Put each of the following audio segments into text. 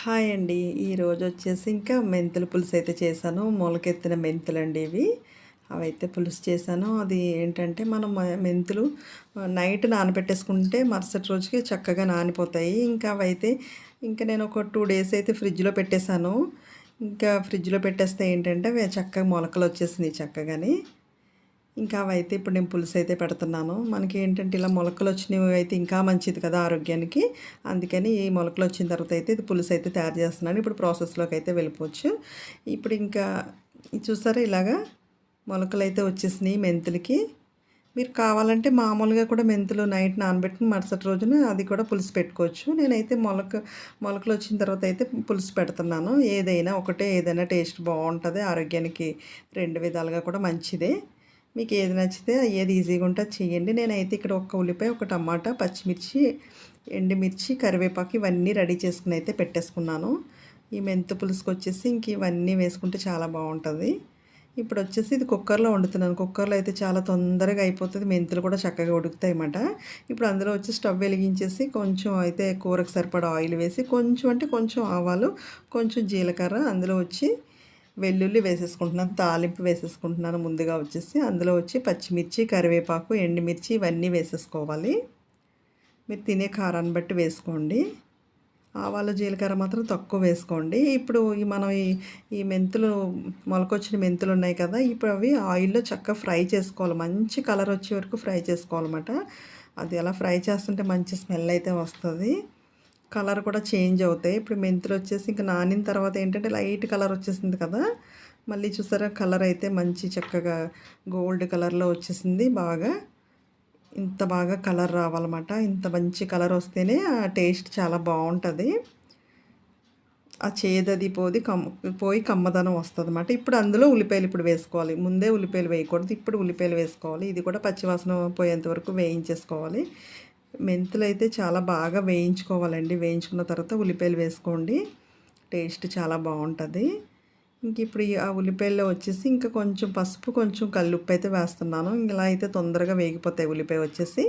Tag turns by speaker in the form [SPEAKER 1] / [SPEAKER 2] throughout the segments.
[SPEAKER 1] Hi అండి. ఈరోజు వచ్చేసి ఇంకా మెంతుల పులుసు అయితే చేశాను. మొలకెత్తిన మెంతులు అండి ఇవి. అవైతే పులుసు చేశాను. అది ఏంటంటే మనం మెంతులు నైట్ నానబెట్టేసుకుంటే మరుసటి రోజుకి చక్కగా నానిపోతాయి. ఇంకా అవైతే ఇంకా నేను ఒక టూ డేస్ అయితే ఫ్రిడ్జ్లో పెట్టేశాను. ఇంకా ఫ్రిడ్జ్లో పెట్టేస్తే ఏంటంటే చక్కగా మొలకలు వచ్చేసినాయి చక్కగానే. ఇంకా అవైతే ఇప్పుడు నేను పులుసు అయితే పెడుతున్నాను. మనకి ఏంటంటే ఇలా మొలకలు వచ్చినవి అయితే ఇంకా మంచిది కదా ఆరోగ్యానికి. అందుకని ఈ మొలకలు వచ్చిన తర్వాత అయితే ఇది పులుసు అయితే తయారు చేస్తున్నాను. ఇప్పుడు ప్రాసెస్లోకి అయితే వెళ్ళిపోవచ్చు. ఇప్పుడు ఇంకా చూసారా ఇలాగా మొలకలు అయితే వచ్చేసినాయి మెంతులకి. మీరు కావాలంటే మామూలుగా కూడా మెంతులు నైట్ నానబెట్టిన మరుసటి రోజున అది కూడా పులుసు పెట్టుకోవచ్చు. నేనైతే మొలక మొలకలు వచ్చిన తర్వాత అయితే పులుసు పెడుతున్నాను. ఏదైనా ఒకటే ఏదైనా టేస్ట్ బాగుంటుంది. ఆరోగ్యానికి రెండు విధాలుగా కూడా మంచిదే. మీకు ఏది నచ్చితే ఏది ఈజీగా ఉంటే చేయండి. నేనైతే ఇక్కడ ఒక ఉల్లిపాయ ఒక టమాటా పచ్చిమిర్చి ఎండుమిర్చి కరివేపాకు ఇవన్నీ రెడీ చేసుకుని అయితే పెట్టేసుకున్నాను. ఈ మెంతు పులుసుకు వచ్చేసి ఇంక ఇవన్నీ వేసుకుంటే చాలా బాగుంటుంది. ఇప్పుడు వచ్చేసి ఇది కుక్కర్లో వండుతున్నాను. కుక్కర్లో అయితే చాలా తొందరగా అయిపోతుంది. మెంతులు కూడా చక్కగా ఉడుకుతాయి అన్నమాట. ఇప్పుడు అందులో వచ్చి స్టవ్ వెలిగించేసి కొంచెం అయితే కూరకు సరిపడా ఆయిల్ వేసి కొంచెం అంటే కొంచెం ఆవాలు కొంచెం జీలకర్ర అందులో వచ్చి వెల్లుల్లి వేసేసుకుంటున్నాను తాలింపు వేసేసుకుంటున్నాను ముందుగా వచ్చేసి అందులో వచ్చి పచ్చిమిర్చి కరివేపాకు ఎండుమిర్చి ఇవన్నీ వేసేసుకోవాలి. మీరు తినే కారాన్ని బట్టి వేసుకోండి. ఆవాలు జీలకర్ర మాత్రం తక్కువ వేసుకోండి. ఇప్పుడు ఈ మనం ఈ ఈ మెంతులు మొలకొచ్చిన మెంతులు ఉన్నాయి కదా ఇప్పుడు అవి ఆయిల్లో చక్కగా ఫ్రై చేసుకోవాలి. మంచి కలర్ వచ్చే వరకు ఫ్రై చేసుకోవాలన్నమాట. అది అలా ఫ్రై చేస్తుంటే మంచి స్మెల్ అయితే వస్తుంది. కలర్ కూడా చేంజ్ అవుతాయి. ఇప్పుడు మెంతులు వచ్చేసి ఇంకా నానిన తర్వాత ఏంటంటే లైట్ కలర్ వచ్చేసింది కదా మళ్ళీ చూసారా కలర్ అయితే మంచి చక్కగా గోల్డ్ కలర్లో వచ్చేసింది బాగా. ఇంత బాగా కలర్ రావాలన్నమాట. ఇంత మంచి కలర్ వస్తేనే ఆ టేస్ట్ చాలా బాగుంటుంది. ఆ చేదది పోది కమ్మ పోయి కమ్మదనం వస్తుంది అనమాట ఇప్పుడు అందులో ఉల్లిపాయలు ఇప్పుడు వేసుకోవాలి. ముందే ఉల్లిపాయలు వేయకూడదు. ఇప్పుడు ఉల్లిపాయలు వేసుకోవాలి. ఇది కూడా పచ్చివాసన పోయేంత వరకు వేయించేసుకోవాలి. మెంతులు అయితే చాలా బాగా వేయించుకోవాలండి. వేయించుకున్న తర్వాత ఉల్లిపాయలు వేసుకోండి. టేస్ట్ చాలా బాగుంటుంది. ఇంక ఇప్పుడు ఈ ఆ ఉల్లిపాయల్లో వచ్చేసి ఇంకా కొంచెం పసుపు కొంచెం కల్లుప్పు అయితే వేస్తున్నాను. ఇలా అయితే తొందరగా వేగిపోతాయి ఉల్లిపాయ వచ్చేసి.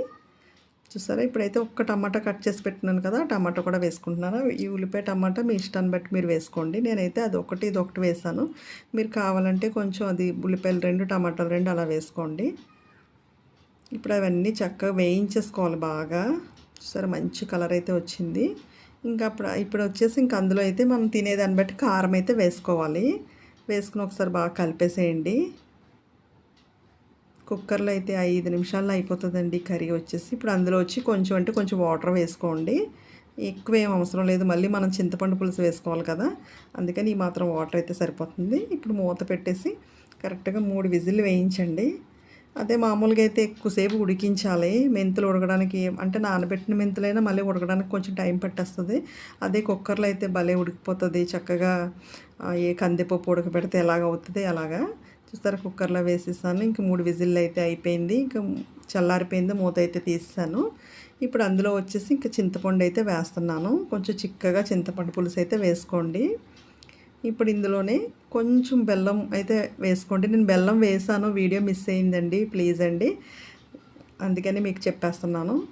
[SPEAKER 1] చూసారా? ఇప్పుడైతే ఒక్క టమాటా కట్ చేసి పెట్టినాను కదా టమాటా కూడా వేసుకుంటున్నాను. ఈ ఉల్లిపాయ టమాటా మీ ఇష్టాన్ని బట్టి మీరు వేసుకోండి. నేనైతే అది ఒకటి ఇది ఒకటి వేసాను. మీరు కావాలంటే కొంచెం అది ఉల్లిపాయలు రెండు టమాటాలు రెండు అలా వేసుకోండి. ఇప్పుడు అవన్నీ చక్కగా వేయించేసుకోవాలి బాగా. సరే మంచి కలర్ అయితే వచ్చింది. ఇంకా అప్పుడు ఇప్పుడు వచ్చేసి ఇంక అందులో అయితే మనం తినేదాన్ని బట్టి కారం అయితే వేసుకోవాలి. వేసుకుని ఒకసారి బాగా కలిపేసేయండి. కుక్కర్లో అయితే ఐదు నిమిషాల్లో అయిపోతుందండి కర్రీ వచ్చేసి. ఇప్పుడు అందులో వచ్చి కొంచెం అంటే కొంచెం వాటర్ వేసుకోండి. ఎక్కువ ఏం అవసరం లేదు. మళ్ళీ మనం చింతపండు పులుసు వేసుకోవాలి కదా. అందుకని ఈ మాత్రం వాటర్ అయితే సరిపోతుంది. ఇప్పుడు మూత పెట్టేసి కరెక్ట్గా మూడు విజిల్లు వేయించండి. అదే మామూలుగా అయితే ఎక్కువసేపు ఉడికించాలి. మెంతులు ఉడకడానికి అంటే నానబెట్టిన మెంతులైనా మళ్ళీ ఉడకడానికి కొంచెం టైం పట్టేస్తుంది. అదే కుక్కర్లో అయితే భలే ఉడికిపోతుంది. చక్కగా ఏ కందిపప్పు ఉడకబెడితే ఎలాగ అవుతుంది అలాగా. చూస్తారా కుక్కర్లో వేసేసాను. ఇంక మూడు విజిల్లు అయితే అయిపోయింది. ఇంకా చల్లారిపోయింది మూత అయితే తీసేసాను. ఇప్పుడు అందులో వచ్చేసి ఇంకా చింతపండు అయితే వేస్తున్నాను. కొంచెం చిక్కగా చింతపండు పులుసు అయితే వేసుకోండి. ఇప్పుడు ఇందులోనే కొంచెం బెల్లం అయితే వేసుకోండి. నేను బెల్లం వేసాను వీడియో మిస్ అయిందండి ప్లీజ్ అండి. అందుకని మీకు చెప్పేస్తున్నాను.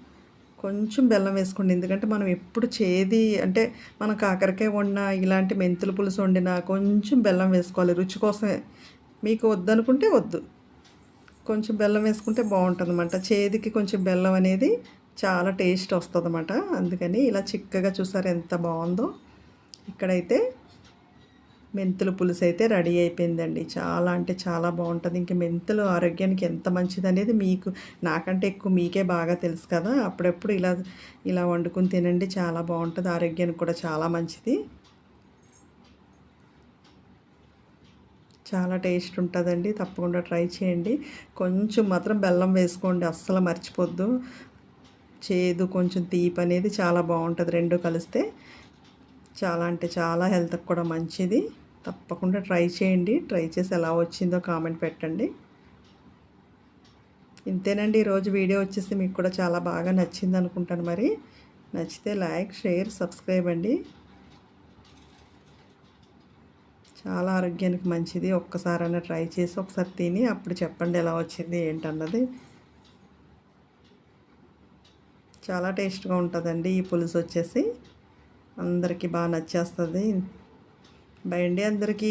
[SPEAKER 1] కొంచెం బెల్లం వేసుకోండి. ఎందుకంటే మనం ఎప్పుడు చేది అంటే మనం కాకరకాయ వండినా ఇలాంటి మెంతుల పులుసు వండినా కొంచెం బెల్లం వేసుకోవాలి. రుచి కోసమే. మీకు వద్దనుకుంటే వద్దు. కొంచెం బెల్లం వేసుకుంటే బాగుంటుంది అనమాట చేదికి కొంచెం బెల్లం అనేది చాలా టేస్ట్ వస్తుంది అనమాట అందుకని ఇలా చిక్కగా చూసారు ఎంత బాగుందో. ఇక్కడైతే మెంతులు పులుసు అయితే రెడీ అయిపోయిందండి. చాలా అంటే చాలా బాగుంటుంది. ఇంక మెంతులు ఆరోగ్యానికి ఎంత మంచిది అనేది మీకు నాకంటే ఎక్కువ మీకే బాగా తెలుసు కదా. అప్పుడప్పుడు ఇలా ఇలా వండుకుని తినండి. చాలా బాగుంటుంది. ఆరోగ్యానికి కూడా చాలా మంచిది. చాలా టేస్ట్ ఉంటుందండి. తప్పకుండా ట్రై చేయండి. కొంచెం మాత్రం బెల్లం వేసుకోండి. అస్సలు మర్చిపోద్దు. చేదు కొంచెం తీపి అనేది చాలా బాగుంటుంది. రెండు కలిస్తే చాలా అంటే చాలా హెల్త్కి కూడా మంచిది. తప్పకుండా ట్రై చేయండి. ట్రై చేసి ఎలా వచ్చిందో కామెంట్ పెట్టండి. ఇంతేనండి. ఈరోజు వీడియో వచ్చేసి మీకు కూడా చాలా బాగా నచ్చింది అనుకుంటాను మరి. నచ్చితే లైక్ షేర్ సబ్స్క్రైబ్ అండి. చాలా ఆరోగ్యానికి మంచిది. ఒక్కసారైనా ట్రై చేసి ఒకసారి తిని అప్పుడు చెప్పండి ఎలా వచ్చింది ఏంటన్నది. చాలా టేస్ట్గా ఉంటుందండి ఈ పులుసు వచ్చేసి అందరికీ బాగా నచ్చేస్తుంది. బై అండి అందరికీ.